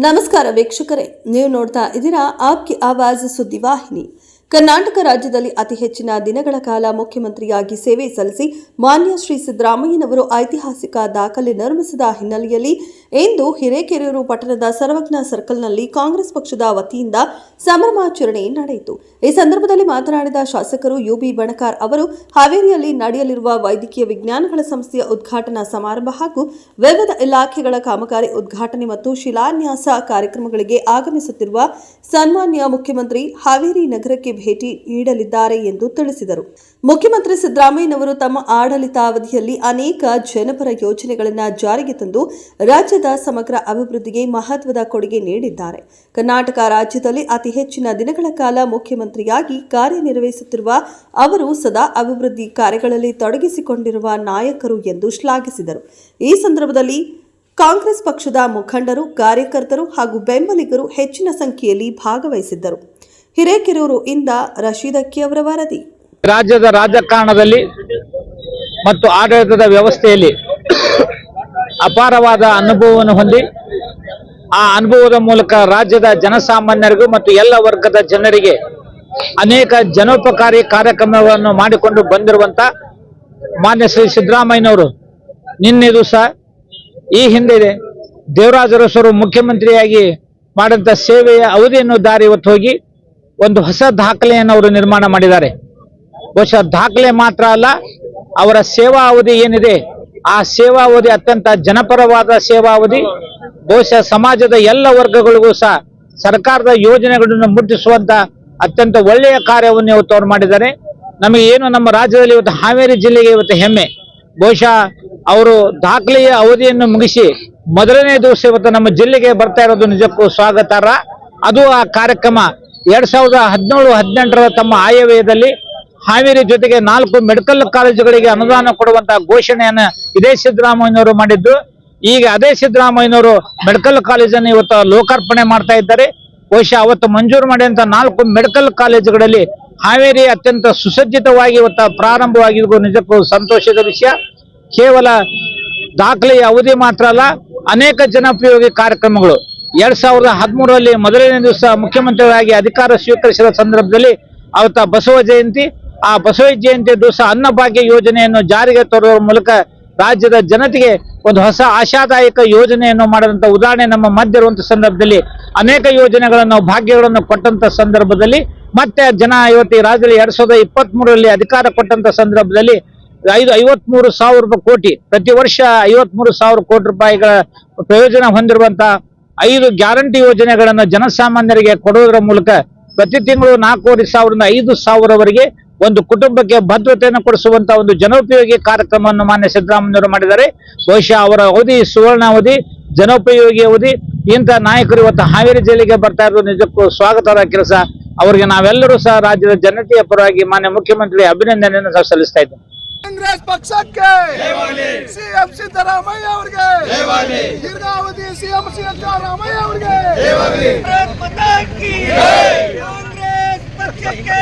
ನಮಸ್ಕಾರ ವೀಕ್ಷಕರೇ ನೀವು ನೋಡ್ತಾ ಇದ್ದೀರಾ ಆಪ್ಕಿ ಆವಾಜ್ ಸುದ್ದಿವಾಹಿನಿ ಕರ್ನಾಟಕ ರಾಜ್ಯದಲ್ಲಿ ಅತಿ ಹೆಚ್ಚಿನ ದಿನಗಳ ಕಾಲ ಮುಖ್ಯಮಂತ್ರಿಯಾಗಿ ಸೇವೆ ಸಲ್ಲಿಸಿ ಮಾನ್ಯ ಶ್ರೀ ಸಿದ್ದರಾಮಯ್ಯನವರು ಐತಿಹಾಸಿಕ ದಾಖಲೆ ನಿರ್ಮಿಸಿದ ಹಿನ್ನೆಲೆಯಲ್ಲಿ ಇಂದು ಹಿರೇಕೆರೂರು ಪಟ್ಟಣದ ಸರ್ವಜ್ಞ ಸರ್ಕಲ್ನಲ್ಲಿ ಕಾಂಗ್ರೆಸ್ ಪಕ್ಷದ ವತಿಯಿಂದ ಸಂಭ್ರಮಾಚರಣೆ ನಡೆಯಿತು. ಈ ಸಂದರ್ಭದಲ್ಲಿ ಮಾತನಾಡಿದ ಶಾಸಕರು ಯುಬಿ ಬಣಕಾರ್ ಅವರು, ಹಾವೇರಿಯಲ್ಲಿ ನಡೆಯಲಿರುವ ವೈದ್ಯಕೀಯ ವಿಜ್ಞಾನಗಳ ಸಂಸ್ಥೆಯ ಉದ್ಘಾಟನಾ ಸಮಾರಂಭ ಹಾಗೂ ವಿವಿಧ ಇಲಾಖೆಗಳ ಕಾಮಗಾರಿ ಉದ್ಘಾಟನೆ ಮತ್ತು ಶಿಲಾನ್ಯಾಸ ಕಾರ್ಯಕ್ರಮಗಳಿಗೆ ಆಗಮಿಸುತ್ತಿರುವ ಸನ್ಮಾನ್ಯ ಮುಖ್ಯಮಂತ್ರಿ ಹಾವೇರಿ ನಗರಕ್ಕೆ ಭೇಟಿ ನೀಡಲಿದ್ದಾರೆ ಎಂದು ತಿಳಿಸಿದರು. ಮುಖ್ಯಮಂತ್ರಿ ಸಿದ್ದರಾಮಯ್ಯನವರು ತಮ್ಮ ಆಡಳಿತಾವಧಿಯಲ್ಲಿ ಅನೇಕ ಜನಪರ ಯೋಜನೆಗಳನ್ನು ಜಾರಿಗೆ ತಂದು ರಾಜ್ಯದ ಸಮಗ್ರ ಅಭಿವೃದ್ಧಿಗೆ ಮಹತ್ವದ ಕೊಡುಗೆ ನೀಡಿದ್ದಾರೆ. ಕರ್ನಾಟಕ ರಾಜ್ಯದಲ್ಲಿ ಅತಿ ಹೆಚ್ಚಿನ ದಿನಗಳ ಕಾಲ ಮುಖ್ಯಮಂತ್ರಿಯಾಗಿ ಕಾರ್ಯನಿರ್ವಹಿಸುತ್ತಿರುವ ಅವರು ಸದಾ ಅಭಿವೃದ್ಧಿ ಕಾರ್ಯಗಳಲ್ಲಿ ತೊಡಗಿಸಿಕೊಂಡಿರುವ ನಾಯಕರು ಎಂದು ಶ್ಲಾಘಿಸಿದರು. ಈ ಸಂದರ್ಭದಲ್ಲಿ ಕಾಂಗ್ರೆಸ್ ಪಕ್ಷದ ಮುಖಂಡರು, ಕಾರ್ಯಕರ್ತರು ಹಾಗೂ ಬೆಂಬಲಿಗರು ಹೆಚ್ಚಿನ ಸಂಖ್ಯೆಯಲ್ಲಿ ಭಾಗವಹಿಸಿದ್ದರು. ಹಿರೇಕೆರೂರು ಇಂದ ರಶೀದಕ್ಕಿ ಅವರ ವರದಿ. ರಾಜ್ಯದ ರಾಜಕಾರಣದಲ್ಲಿ ಮತ್ತು ಆಡಳಿತದ ವ್ಯವಸ್ಥೆಯಲ್ಲಿ ಅಪಾರವಾದ ಅನುಭವವನ್ನು ಹೊಂದಿ, ಆ ಅನುಭವದ ಮೂಲಕ ರಾಜ್ಯದ ಜನಸಾಮಾನ್ಯರಿಗೂ ಮತ್ತು ಎಲ್ಲ ವರ್ಗದ ಜನರಿಗೆ ಅನೇಕ ಜನೋಪಕಾರಿ ಕಾರ್ಯಕ್ರಮಗಳನ್ನು ಮಾಡಿಕೊಂಡು ಬಂದಿರುವಂತ ಮಾನ್ಯ ಶ್ರೀ ಸಿದ್ದರಾಮಯ್ಯನವರು. ನಿನ್ನೆ ದಿವಸ ಈ ಹಿಂದೆ ದೇವರಾಜರಸರು ಮುಖ್ಯಮಂತ್ರಿಯಾಗಿ ಮಾಡಿದಂಥ ಸೇವೆಯ ಅವಧಿಯನ್ನು ದಾರಿ ಹೊತ್ತು ಹೋಗಿ ಒಂದು ಹೊಸ ದಾಖಲೆಯನ್ನು ಅವರು ನಿರ್ಮಾಣ ಮಾಡಿದ್ದಾರೆ. ಬಹುಶಃ ದಾಖಲೆ ಮಾತ್ರ ಅಲ್ಲ, ಅವರ ಸೇವಾ ಅವಧಿ ಏನಿದೆ, ಆ ಸೇವಾ ಅವಧಿ ಅತ್ಯಂತ ಜನಪರವಾದ ಸೇವಾ ಅವಧಿ. ಬಹುಶಃ ಸಮಾಜದ ಎಲ್ಲ ವರ್ಗಗಳಿಗೂ ಸಹ ಸರ್ಕಾರದ ಯೋಜನೆಗಳನ್ನು ಮುಟ್ಟಿಸುವಂತ ಅತ್ಯಂತ ಒಳ್ಳೆಯ ಕಾರ್ಯವನ್ನು ಇವತ್ತು ಅವರು ಮಾಡಿದ್ದಾರೆ. ನಮಗೆ ಏನು ನಮ್ಮ ರಾಜ್ಯದಲ್ಲಿ ಇವತ್ತು ಹಾವೇರಿ ಜಿಲ್ಲೆಗೆ ಇವತ್ತು ಹೆಮ್ಮೆ. ಬಹುಶಃ ಅವರು ದಾಖಲೆಯ ಅವಧಿಯನ್ನು ಮುಗಿಸಿ ಮೊದಲನೇ ದಿವಸ ಇವತ್ತು ನಮ್ಮ ಜಿಲ್ಲೆಗೆ ಬರ್ತಾ ಇರೋದು ನಿಜಕ್ಕೂ ಸ್ವಾಗತಾರ್ಹ. ಅದು ಆ ಕಾರ್ಯಕ್ರಮ ಎರಡ್ ಸಾವಿರದ ಹದಿನೇಳು, ಹದಿನೆಂಟರ ತಮ್ಮ ಆಯವ್ಯದಲ್ಲಿ ಹಾವೇರಿ ಜೊತೆಗೆ ನಾಲ್ಕು ಮೆಡಿಕಲ್ ಕಾಲೇಜುಗಳಿಗೆ ಅನುದಾನ ಕೊಡುವಂತಹ ಘೋಷಣೆಯನ್ನು ಇದೇ ಸಿದ್ದರಾಮಯ್ಯನವರು ಮಾಡಿದ್ದು. ಈಗ ಅದೇ ಸಿದ್ದರಾಮಯ್ಯನವರು ಮೆಡಿಕಲ್ ಕಾಲೇಜನ್ನು ಇವತ್ತು ಲೋಕಾರ್ಪಣೆ ಮಾಡ್ತಾ ಇದ್ದಾರೆ. ಬಹುಶಃ ಅವತ್ತು ಮಂಜೂರು ಮಾಡಿದಂತ ನಾಲ್ಕು ಮೆಡಿಕಲ್ ಕಾಲೇಜುಗಳಲ್ಲಿ ಹಾವೇರಿ ಅತ್ಯಂತ ಸುಸಜ್ಜಿತವಾಗಿ ಇವತ್ತು ಪ್ರಾರಂಭವಾಗಿದ್ದು ನಿಜಕ್ಕೂ ಸಂತೋಷದ ವಿಷಯ. ಕೇವಲ ದಾಖಲೆಯ ಅವಧಿ ಮಾತ್ರ ಅಲ್ಲ, ಅನೇಕ ಜನಪಯೋಗಿ ಕಾರ್ಯಕ್ರಮಗಳು. ಎರಡ್ ಸಾವಿರದ ಹದಿಮೂರರಲ್ಲಿ ಮೊದಲನೇ ದಿವಸ ಮುಖ್ಯಮಂತ್ರಿಗಳಾಗಿ ಅಧಿಕಾರ ಸ್ವೀಕರಿಸಿದ ಸಂದರ್ಭದಲ್ಲಿ ಅವತ್ತ ಬಸವ ಜಯಂತಿ. ಆ ಬಸವ ಜಯಂತಿ ದಿವಸ ಅನ್ನಭಾಗ್ಯ ಯೋಜನೆಯನ್ನು ಜಾರಿಗೆ ತರುವ ಮೂಲಕ ರಾಜ್ಯದ ಜನತೆಗೆ ಒಂದು ಹೊಸ ಆಶಾದಾಯಕ ಯೋಜನೆಯನ್ನು ಮಾಡಿದಂತ ಉದಾಹರಣೆ ನಮ್ಮ ಮಧ್ಯ ಇರುವಂಥ ಸಂದರ್ಭದಲ್ಲಿ ಅನೇಕ ಯೋಜನೆಗಳನ್ನು ಭಾಗ್ಯಗಳನ್ನು ಕೊಟ್ಟಂತ ಸಂದರ್ಭದಲ್ಲಿ ಮತ್ತೆ ಜನ ಇವತ್ತು ರಾಜ್ಯದಲ್ಲಿ ಎರಡ್ ಸಾವಿರದ ಇಪ್ಪತ್ತ್ ಮೂರರಲ್ಲಿ ಅಧಿಕಾರ ಕೊಟ್ಟಂತ ಸಂದರ್ಭದಲ್ಲಿ ಐದು, ಐವತ್ಮೂರು ಸಾವಿರ ರೂಪಾಯಿ ಕೋಟಿ. ಪ್ರತಿ ವರ್ಷ ಐವತ್ಮೂರು ಸಾವಿರ ಕೋಟಿ ರೂಪಾಯಿಗಳ ಪ್ರಯೋಜನ ಹೊಂದಿರುವಂತ ಐದು ಗ್ಯಾರಂಟಿ ಯೋಜನೆಗಳನ್ನು ಜನಸಾಮಾನ್ಯರಿಗೆ ಕೊಡುವುದರ ಮೂಲಕ ಪ್ರತಿ ತಿಂಗಳು ನಾಲ್ಕೂವರೆ ಸಾವಿರದಿಂದ ಐದು ಸಾವಿರವರೆಗೆ ಒಂದು ಕುಟುಂಬಕ್ಕೆ ಭದ್ರತೆಯನ್ನು ಕೊಡಿಸುವಂತಹ ಒಂದು ಜನೋಪಯೋಗಿ ಕಾರ್ಯಕ್ರಮವನ್ನು ಮಾನ್ಯ ಸಿದ್ದರಾಮಯ್ಯವರು ಮಾಡಿದ್ದಾರೆ. ಬಹುಶಃ ಅವರ ಅವಧಿ ಸುವರ್ಣ ಅವಧಿ ಜನೋಪಯೋಗಿ ಅವಧಿ ಇಂಥ ನಾಯಕರು ಇವತ್ತು ಹಾವೇರಿ ಜಿಲ್ಲೆಗೆ ಬರ್ತಾ ಇರೋದು ನಿಜಕ್ಕೂ ಸ್ವಾಗತದ ಕೆಲಸ. ಅವರಿಗೆ ನಾವೆಲ್ಲರೂ ಸಹ ರಾಜ್ಯದ ಜನತೆಯ ಪರವಾಗಿ ಮಾನ್ಯ ಮುಖ್ಯಮಂತ್ರಿ ಅಭಿನಂದನೆಯನ್ನು ಸಹ ಸಲ್ಲಿಸ್ತಾ ಇದ್ದೇನೆ ಕಾಂಗ್ರೆಸ್ ಪಕ್ಷಕ್ಕೆ ಸಿಎಂ ಸಿದ್ದರಾಮಯ್ಯ ಅವರಿಗೆ ದೀರ್ಘಾವಧಿ ಸಿಎಂ ಸಿದ್ದರಾಮಯ್ಯ ಅವರಿಗೆ. ಕಾಂಗ್ರೆಸ್ ಪಕ್ಷಕ್ಕೆ.